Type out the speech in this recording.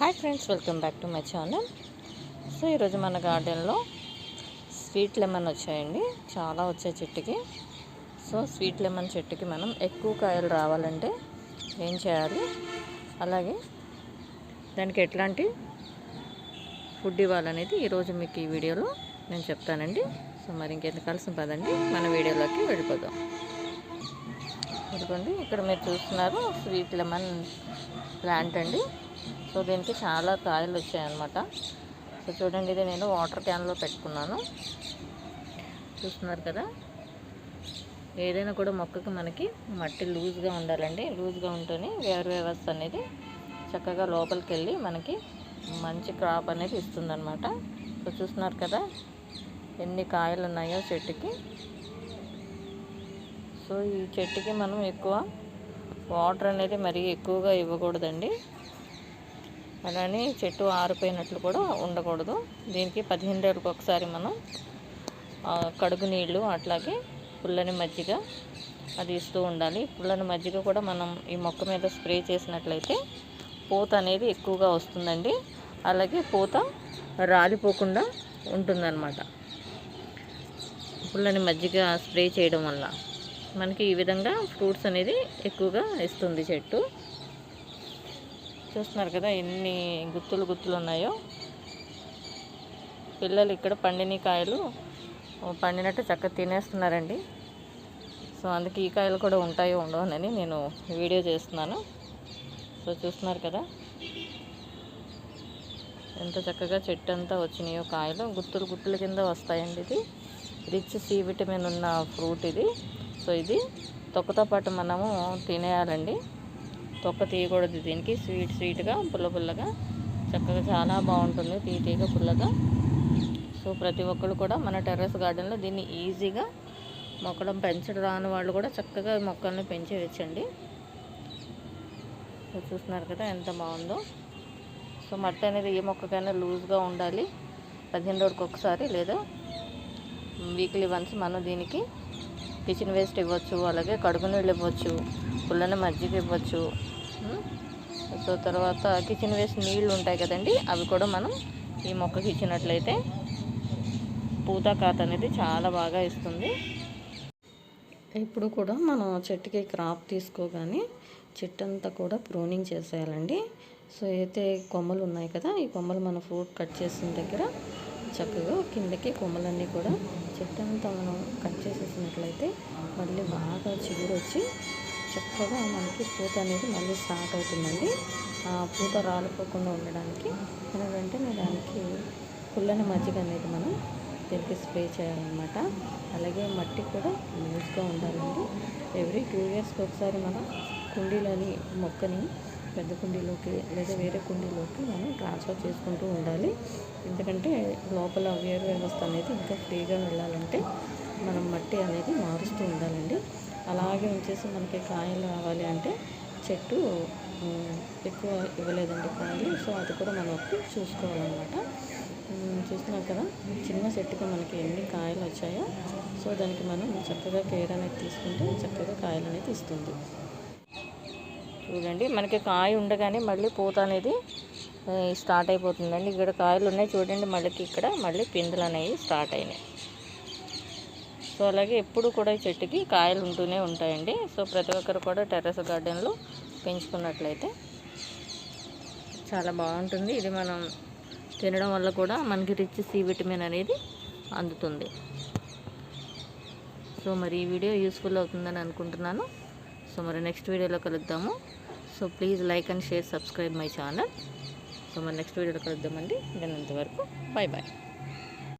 Hi friends welcome back to my channel so ఈరోజు మన గార్డెన్లో స్వీట్ లెమన్ వచ్చాయండి. చాలా వచ్చాయి చెట్టుకి. సో స్వీట్ లెమన్ చెట్టుకి మనం ఎక్కువ కాయలు రావాలంటే ఏం చేయాలి? అలాగే దానికి ఎట్లాంటి ఫుడ్ ఇవ్వాలనేది ఈరోజు మీకు ఈ వీడియోలో నేను చెప్తానండి. సో మరి ఇంకెంత కలిసి పదండి. మన వీడియోలోకి వెళ్ళిపోదాం. ఇదిగోండి ఇక్కడ మీరు చూస్తున్నారు స్వీట్ లెమన్ ప్లాంట్ అండి. సో దీనికి చాలా కాయలు వచ్చాయన్నమాట. సో చూడండి ఇది నేను వాటర్ క్యాన్లో పెట్టుకున్నాను. చూస్తున్నారు కదా? ఏదైనా కూడా మొక్కకి మనకి మట్టి లూజ్గా ఉండాలండి. లూజ్గా ఉంటేనే వేరు వ్యవస్థ అనేది చక్కగా లోపలికి వెళ్ళి మనకి మంచి క్రాప్ అనేది ఇస్తుందన్నమాట. సో చూస్తున్నారు కదా? ఎన్ని కాయలు ఉన్నాయో చెట్టుకి. సో ఈ చెట్టుకి మనం ఎక్కువ వాటర్ అనేది మరీ ఎక్కువగా ఇవ్వకూడదండి. అలానే చెట్టు ఆరిపోయినట్లు కూడా ఉండకూడదు. దీనికి పదిహేను రోజులకు ఒకసారి మనం కడుగు నీళ్ళు అట్లాగే పుల్లని మజ్జిగ అది ఇస్తూ ఉండాలి. పుల్లని మజ్జిగ కూడా మనం ఈ మొక్క మీద స్ప్రే చేసినట్లయితే పూత అనేది ఎక్కువగా వస్తుందండి. అలాగే పూత రాలిపోకుండా ఉంటుందన్నమాట. పుల్లని మజ్జిగ స్ప్రే చేయడం వల్ల మనకి ఈ విధంగా ఫ్రూట్స్ అనేది ఎక్కువగా ఇస్తుంది చెట్టు. చూస్తున్నారు కదా ఎన్ని గుత్తులు గుత్తులు ఉన్నాయో. పిల్లలు ఇక్కడ పండిన కాయలు పండినట్టు చక్కగా తినేస్తున్నారండి. సో అందుకే ఈ కాయలు కూడా ఉంటాయో ఉండవనని నేను వీడియో చేస్తున్నాను. సో చూస్తున్నారు కదా. ఎంత చక్కగా చెట్టు అంతా వచ్చినాయో కాయలు. గుత్తులు గుత్తుల కింద వస్తాయండి ఇది. రిచ్ సి విటమిన్ ఉన్న ఫ్రూట్ ఇది. సో ఇది తొక్కతో పాటు మనము తినేయాలండి. తొక్క తీయకూడదు దీనికి. స్వీట్ స్వీట్గా పుల్ల పుల్లగా. చక్కగా చాలా బాగుంటుంది తీయగా పుల్లగా. సో ప్రతి ఒక్కరు కూడా మన టెర్రస్ గార్డెన్లో దీన్ని ఈజీగా మొక్కడం పెంచడం రాని వాళ్ళు కూడా చక్కగా మొక్కల్ని పెంచేయచ్చండి. సో చూస్తున్నారు కదా ఎంత బాగుందో. సో మట్టి అనేది ఏ మొక్కకైనా లూజ్గా ఉండాలి. పదిహేను రోజులకు ఒకసారి లేదా వీక్లీ వన్స్ మనం దీనికి కిచెన్ వేస్ట్ ఇవ్వచ్చు అలాగే కడుగు నీళ్ళు ఇవ్వచ్చు పుల్లని మజ్జిగ ఇవ్వచ్చు సో తర్వాత కిచెన్ వేస్ట్ నీళ్ళు ఉంటాయి కదండి అవి కూడా మనం ఈ మొక్కకి ఇచ్చినట్లయితే పూత కాత అనేది చాలా బాగా ఇస్తుంది. ఇప్పుడు కూడా మనం చెట్టుకి క్రాప్ తీసుకోగానే చెట్టు అంతా కూడా ప్రూనింగ్ చేసేయాలండి. సో అయితే కొమ్మలు ఉన్నాయి కదా ఈ కొమ్మలు మనం ఫ్రూట్ కట్ చేసిన దగ్గర చక్కగా కిందకి కొమ్మలన్నీ కూడా చెట్టు అంతా మనం కట్ చేసేసినట్లయితే మళ్ళీ బాగా చిగురు వచ్చి చక్కగా మనకి పూత అనేది మళ్ళీ స్టార్ట్ అవుతుందండి. ఆ పూత రాలిపోకుండా ఉండడానికి మనం వెంటనే దానికి పుల్లని మజ్జిగ అనేది మనం దీనికి స్ప్రే చేయాలన్నమాట. అలాగే మట్టి కూడా లూజ్గా ఉండాలండి. ఎవ్రీ టూ ఇయర్స్కి ఒకసారి మనం కుండీలోని మొక్కని పెద్ద కుండీలోకి లేదా వేరే కుండీలోకి మనం ట్రాన్స్ఫర్ చేసుకుంటూ ఉండాలి. ఎందుకంటే లోపల వేరు వ్యవస్థ అనేది ఇంకా ఫ్రీగా వెళ్ళాలంటే మనం మట్టి అనేది మారుస్తూ ఉండాలండి. అలాగే ఉంచేసి మనకి కాయలు రావాలి అంటే చెట్టు ఎక్కువ ఇవ్వలేదండి కాయలు. సో అది కూడా మనం చూసుకోవాలన్నమాట. చూస్తున్నాం కదా చిన్న చెట్టుకి మనకి ఎన్ని కాయలు వచ్చాయో. సో దానికి మనం చక్కగా కేర్ అనేది తీసుకుంటే చక్కగా కాయలు అనేది ఇస్తుంది. చూడండి మనకి కాయ ఉండగానే మళ్ళీ పూత అనేది స్టార్ట్ అయిపోతుందండి. ఇక్కడ కాయలు ఉన్నాయి చూడండి మళ్ళీ ఇక్కడ మళ్ళీ పిందులు అనేవి స్టార్ట్ అయినాయి. సో అలాగే ఎప్పుడు కూడా ఈ చెట్టుకి కాయలు ఉంటూనే ఉంటాయండి. సో ప్రతి ఒక్కరు కూడా టెర్రస్ గార్డెన్లో పెంచుకున్నట్లయితే చాలా బాగుంటుంది. ఇది మనం తినడం వల్ల కూడా మనకి రిచ్ సి విటమిన్ అనేది అందుతుంది. సో మరి ఈ వీడియో యూస్ఫుల్ అవుతుందని అనుకుంటున్నాను. సో మరి నెక్స్ట్ వీడియోలో కలుద్దాము. So please like and share subscribe my channel. So మరి నెక్స్ట్ వీడియోలో కలుద్దామండి. నేను అంతవరకు బాయ్ బాయ్